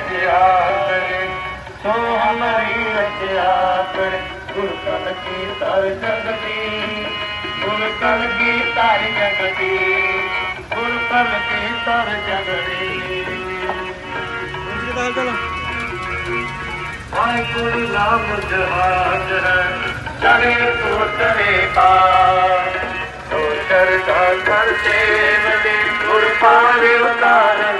रखिया करे सो हमारी रखिया करे गुरु कल की तार जगती गुरु कल की तार जगती गुरु कल की तार जगती। वाहेगुरु नाम जहाज़ है चले तो चले पार तो शरदा करते बने गुरु पार उतार।